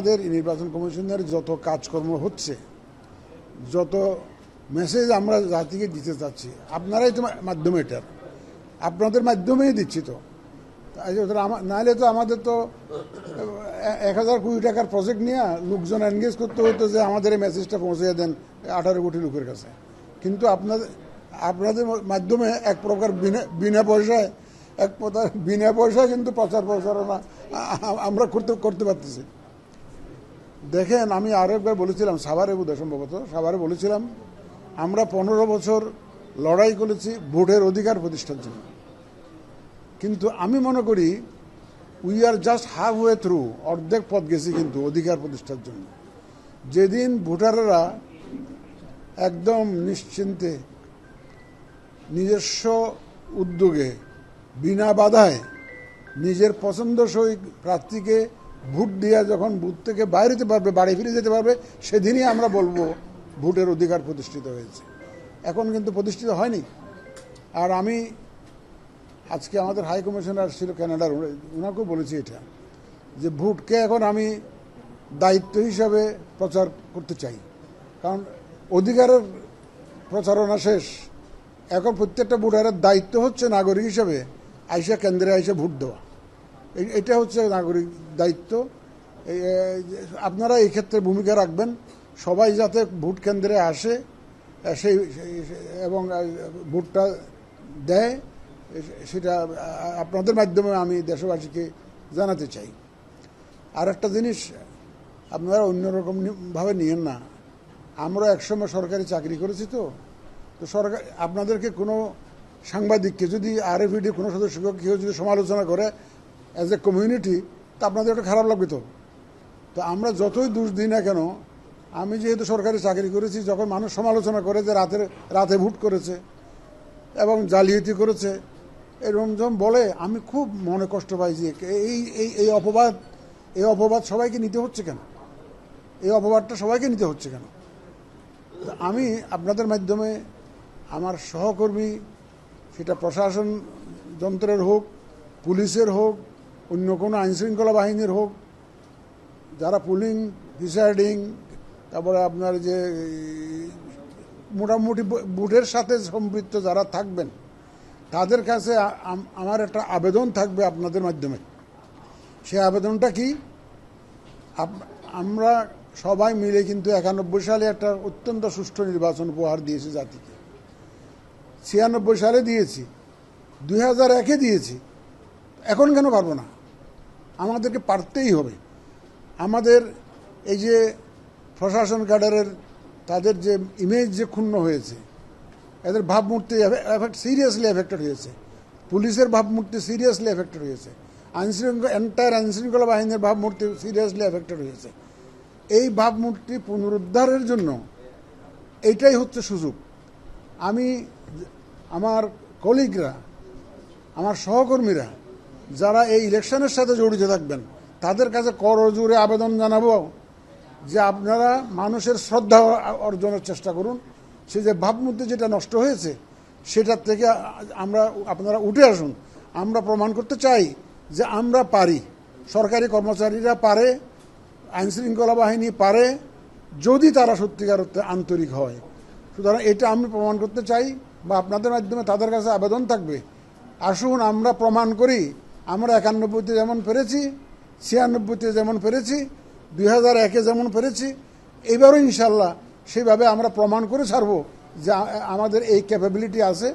আমাদের নির্বাচন কমিশনের যত কাজকর্ম হচ্ছে, যত মেসেজ আমরা জাতিকে দিতে চাচ্ছি, আপনারাই তো মাধ্যমে এটার আপনাদের মাধ্যমেই দিচ্ছি তো। নাহলে তো আমাদের তো এক হাজার কোটি টাকার প্রজেক্ট নিয়ে লোকজন এনগেজ করতে হতো যে আমাদের এই মেসেজটা পৌঁছে দেন আঠারো কোটি লোকের কাছে। কিন্তু আপনাদের আপনাদের মাধ্যমে এক প্রকার বিনা বিনা পয়সায়, এক প্রকার বিনা পয়সায় কিন্তু প্রচার প্রচারণা আমরা করতে করতে পারতেছি। দেখেন, আমি আরও একবার বলেছিলাম, সাভারে বোধহয় সম্ভবত, সাভারে বলেছিলাম, আমরা পনেরো বছর লড়াই করেছি ভোটের অধিকার প্রতিষ্ঠার জন্য। কিন্তু আমি মনে করি we are just half way through অর্ধেক পথ গেছি কিন্তু অধিকার প্রতিষ্ঠার জন্য। যেদিন ভোটাররা একদম নিশ্চিন্তে নিজস্ব উদ্যোগে, বিনা বাধায় নিজের পছন্দসই প্রার্থীকে ভোট দেওয়া যখন বুথ থেকে বাইরে যেতে পারবে, বাড়ি ফিরে যেতে পারবে, সেদিনই আমরা বলব ভোটের অধিকার প্রতিষ্ঠিত হয়েছে। এখন কিন্তু প্রতিষ্ঠিত হয়নি। আর আমি আজকে আমাদের হাই কমিশনার ছিল কানাডার ওনাকেও বলেছি এটা, যে ভোটকে এখন আমি দায়িত্ব হিসাবে প্রচার করতে চাই। কারণ অধিকারের প্রচারণা শেষ। এখন প্রত্যেকটা ভোটারের দায়িত্ব হচ্ছে নাগরিক হিসাবে আইসা কেন্দ্রে আইসা ভোট দেওয়া। এটা হচ্ছে নাগরিক দায়িত্ব। আপনারা এই ক্ষেত্রে ভূমিকা রাখবেন। সবাই যাতে ভোট কেন্দ্রে আসে সেই এবং ভোটটা দেয় সেটা আপনাদের মাধ্যমে আমি দেশবাসীকে জানাতে চাই। আর একটা জিনিস, আপনারা অন্যরকম নি- ভাবে নিয়েন না। আমরা একসময় সরকারি চাকরি করেছি তো। তো সরকার আপনাদেরকে কোনো সাংবাদিককে যদি আর এফিডির কোনো সদস্যকে কেউ যদি সমালোচনা করে অ্যাজ এ কমিউনিটি তা আপনাদের একটা খারাপ লাগবে তো? তো আমরা যতই দোষ দিই না কেন, আমি যেহেতু সরকারি চাকরি করেছি, যখন মানুষ সমালোচনা করে যে রাতের, রাতে ভোট করেছে এবং জালিয়াতি করেছে, এরকম যখন বলে, আমি খুব মনে কষ্ট পাই যে এই এই এই অপবাদ এই অপবাদ সবাইকে নিতে হচ্ছে কেন? এই অপবাদটা সবাইকে নিতে হচ্ছে কেন? আমি আপনাদের মাধ্যমে আমার সহকর্মী, সেটা প্রশাসন যন্ত্রের হোক, পুলিশের হোক অন্য কোনো আইনশৃঙ্খলা বাহিনীর হোক, যারা পুলিং, প্রিসাইডিং, তারপরে আপনার যে, মোটামুটি বুটের সাথে সম্পৃক্ত যারা থাকবেন, তাদের কাছে আমার একটা আবেদন থাকবে আপনাদের মাধ্যমে। সেই আবেদনটা কি? আমরা সবাই মিলে কিন্তু একানব্বই সালে একটা অত্যন্ত সুষ্ঠু নির্বাচন উপহার দিয়েছি জাতিকে। ছিয়ানব্বই সালে দিয়েছি, দুই হাজার একে দিয়েছি, এখন কেন পারব না? আমাদেরকে পারতেই হবে। আমাদের এই যে প্রশাসন ক্যাডারের তাদের যে ইমেজ যে ক্ষুণ্ণ হয়েছে, এদের ভাবমূর্তি সিরিয়াসলি এফেক্টেড হয়েছে। পুলিশের ভাবমূর্তি সিরিয়াসলি এফেক্টেড হয়েছে। আইনশৃঙ্খলা এন্টায়ার আইনশৃঙ্খলা বাহিনীর ভাবমূর্তি সিরিয়াসলি এফেক্টেড হয়েছে। এই ভাবমূর্তি পুনরুদ্ধারের জন্য এইটাই হচ্ছে সুযোগ। আমি, আমার কলিগরা আমার সহকর্মীরা যারা এই ইলেকশনের সাথে জড়িত থাকবেন, তাদের কাছে করজোরে আবেদন জানাব যে আপনারা মানুষের শ্রদ্ধা অর্জনের চেষ্টা করুন। সে যে ভাবমূর্তি যেটা নষ্ট হয়েছে সেটার থেকে আমরা, আপনারা উঠে আসুন। আমরা প্রমাণ করতে চাই যে আমরা পারি। সরকারি কর্মচারীরা পারে, আইনশৃঙ্খলা বাহিনী পারে, যদি তারা সত্যিকার আন্তরিক হয়। সুতরাং এটা আমি প্রমাণ করতে চাই বা আপনাদের মাধ্যমে তাদের কাছে আবেদন থাকবে। আসুন, আমরা প্রমাণ করি আমরা একানব্বইতে যেমন পেরেছি, ছিয়ানব্বইতে যেমন পেরেছি, দুই হাজার একে যেমন পেরেছি, এবারও ইনশাল্লাহ সেইভাবে আমরা প্রমাণ করে ছাড়বো যে আমাদের এই ক্যাপাবিলিটি আছে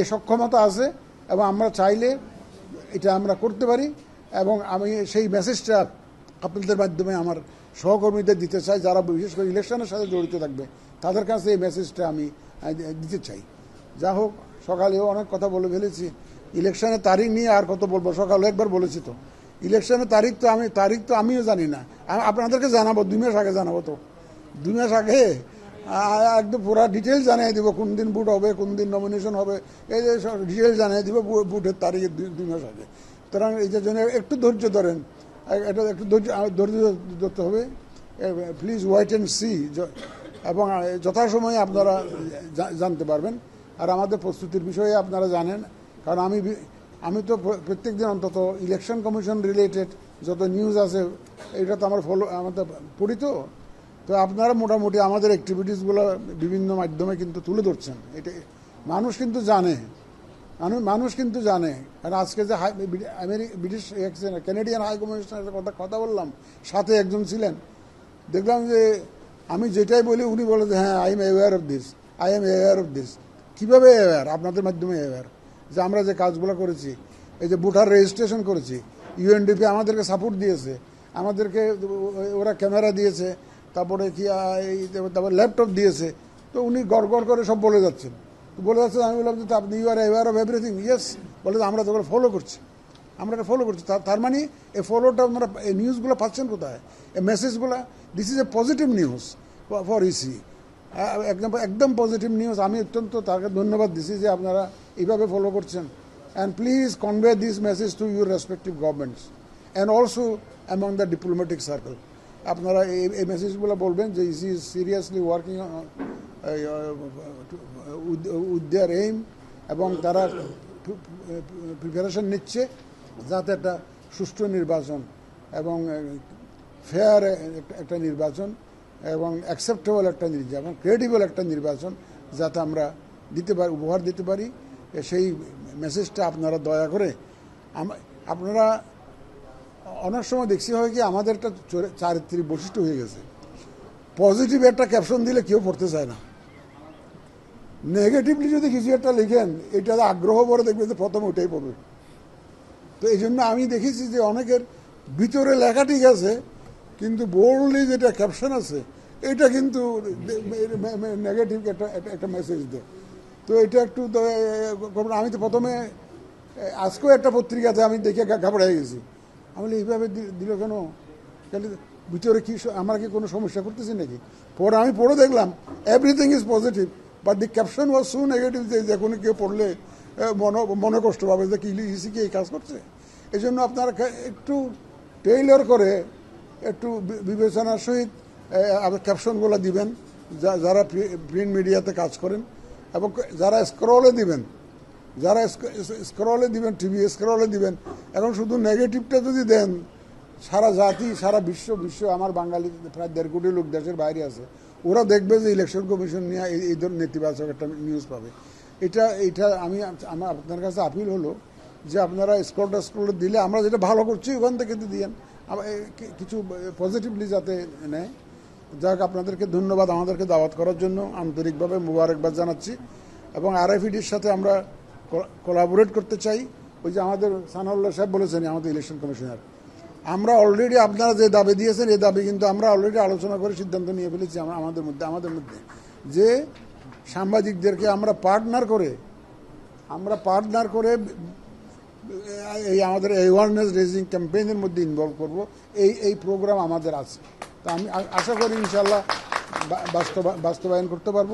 এই সক্ষমতা আছে, এবং আমরা চাইলে এটা আমরা করতে পারি, এবং আমি সেই মেসেজটা আপনাদের মাধ্যমে আমার সহকর্মীদের দিতে চাই, যারা বিশেষ করে ইলেকশনের সাথে জড়িত থাকবে, তাদের কাছে এই মেসেজটা আমি দিতে চাই। যা হোক সকালেও অনেক কথা বলে ফেলেছি ইলেকশনের তারিখ নিয়ে আর কত বলব? সকালে একবার বলেছি তো। ইলেকশনের তারিখ তো আমি তারিখ তো আমিও জানি না। আপনাদেরকে জানাব, দুই মাস আগে জানাব তো। দুই মাস আগে একদম পুরো ডিটেলস জানিয়ে দিব, কোন দিন বুট হবে, কোন দিন নমিনেশন হবে। এই যে সব ডিটেলস জানিয়ে দিব বুটের তারিখে দুই মাস আগে। সুতরাং এই যে জন্য একটু ধৈর্য ধরেন। এটা একটু ধৈর্য ধৈর্য ধরতে হবে। প্লিজ ওয়াইট অ্যান্ড সি এবং যথাসময়ে আপনারা জানতে পারবেন। আর আমাদের প্রস্তুতির বিষয়ে আপনারা জানেন। কারণ আমি আমি তো প্রত্যেক দিন অন্তত ইলেকশন কমিশন রিলেটেড যত নিউজ আছে এটা তো আমার ফলো আমাদের পড়ি তো। তো আপনারা মোটামুটি আমাদের অ্যাক্টিভিটিসগুলো বিভিন্ন মাধ্যমে কিন্তু তুলে ধরছেন। এটা মানুষ কিন্তু জানে। মানুষ মানুষ কিন্তু জানে। কারণ আজকে যে হাই ব্রিটিশ ক্যানেডিয়ান হাই কমিশনারের কথা কথা বললাম, সাথে একজন ছিলেন। দেখলাম যে আমি যেটাই বলি, উনি বলে যে হ্যাঁ I am aware of this I am aware of this কীভাবে অ্যাওয়ার আপনাদের মাধ্যমে অ্যাওয়ার যে আমরা যে কাজগুলো করেছি, এই যে ভোটার রেজিস্ট্রেশন করেছি ইউএনডিপি আমাদেরকে সাপোর্ট দিয়েছে, আমাদেরকে ওরা ক্যামেরা দিয়েছে, তারপরে কি, এই তারপর ল্যাপটপ দিয়েছে, তো উনি গড় গড় করে সব বলে যাচ্ছেন। তো বলে যাচ্ছেন, আমি বললাম যে আপনি you are aware of everything yes বলে আমরা তোকে ফলো করছি। আমরা এটা ফলো করছি, তার- মানে এই ফলোটা আপনারা, এই নিউজগুলো পাচ্ছেন কোথায়? এই মেসেজগুলো this is a positive news for EC একদম একদম পজিটিভ নিউজ আমি অত্যন্ত তাকে ধন্যবাদ দিছি যে আপনারা এইভাবে ফলো করছেন। And please convey this message to your respective governments and also among the diplomatic circle আপনারা এই মেসেজগুলো বলবেন যে EC is seriously working with their aim এবং তারা প্রিপারেশন নিচ্ছে যাতে একটা সুষ্ঠু নির্বাচন এবং ফেয়ার একটা নির্বাচন এবং অ্যাকসেপ্টেবল একটা নির্বাচন ক্রেডিবল একটা নির্বাচন যাতে আমরা দিতে পারি, উপহার দিতে পারি। সেই মেসেজটা আপনারা দয়া করে আপনারা অনেক সময় দেখছি হয় কি আমাদের একটা চরে- চারিত্রিক বৈশিষ্ট্য হয়ে গেছে। পজিটিভ একটা ক্যাপশন দিলে কেউ পড়তে চায় না। নেগেটিভলি যদি কিছু একটা লিখেন, এটা আগ্রহ পরে দেখবে যে প্রথমে ওটাই পড়বে। তো এই জন্য আমি দেখেছি যে অনেকের ভিতরে লেখা ঠিক আছে কিন্তু বোল্ডলি যেটা ক্যাপশন আছে, এটা কিন্তু নেগেটিভ একটা, একটা- মেসেজ দেয়। তো এটা একটু আমি তো প্রথমে, আজকেও একটা পত্রিকাতে আমি দেখে গা- ঘাবড়ে গেছি। আমি এইভাবে দিল কেন? ভিতরে কি আমরা কি কোনো সমস্যা করতেছি নাকি? পরে আমি পড়ে দেখলাম everything is positive but the caption was so negative যে কোনো কেউ পড়লে মনে মনে কষ্ট পাবে যে, কি ইসি কি এই কাজ করছে? এই জন্য আপনারা একটু টেইলর করে একটু বিবেচনার সহিত ক্যাপশনগুলো দিবেন যারা প্রিন্ট মিডিয়াতে কাজ করেন, এবং যারা স্ক্রলে দিবেন, যারা স্ক্রলে দিবেন টিভি স্ক্রলে দিবেন এখন শুধু নেগেটিভটা যদি দেন, সারা জাতি, সারা বিশ্ব বিশ্ব, আমার বাঙালি প্রায় দেড় কোটি লোক দেশের বাইরে আছে, ওরা দেখবে যে ইলেকশন কমিশন নিয়ে এই- ধরনের নেতিবাচক একটা নিউজ পাবে। এটা এটা আমি আমার আপনার কাছে আপিল হলো যে আপনারা স্ক্রলটা স্ক্রল দিলে আমরা যেটা ভালো করছি, ওখান থেকে দিয়েন। আবার কিছু পজিটিভলি যাতে নেয়। যাক, আপনাদেরকে ধন্যবাদ, আমাদেরকে দাওয়াত করার জন্য। আন্তরিকভাবে মুবারকবাদ জানাচ্ছি। এবং আরএফইডির সাথে আমরা কোলাবোরেট করতে চাই। ওই যে আমাদের সানাউল্লাহ সাহেব বলেছেন, আমাদের ইলেকশন কমিশনার আমরা অলরেডি আপনারা যে দাবি দিয়েছেন, এই দাবি কিন্তু আমরা অলরেডি আলোচনা করে সিদ্ধান্ত নিয়ে ফেলেছি আমাদের মধ্যে আমাদের মধ্যে। যে সাংবাদিকদেরকে আমরা পার্টনার করে, আমরা পার্টনার করে এই আমাদের অ্যাওয়ারনেস রেজিং ক্যাম্পেইনের মধ্যে ইনভলভ করব। এই এই প্রোগ্রাম আমাদের আছে। তা আমি আশা করি ইনশাল্লাহ বাস্তবায়ন করতে পারব।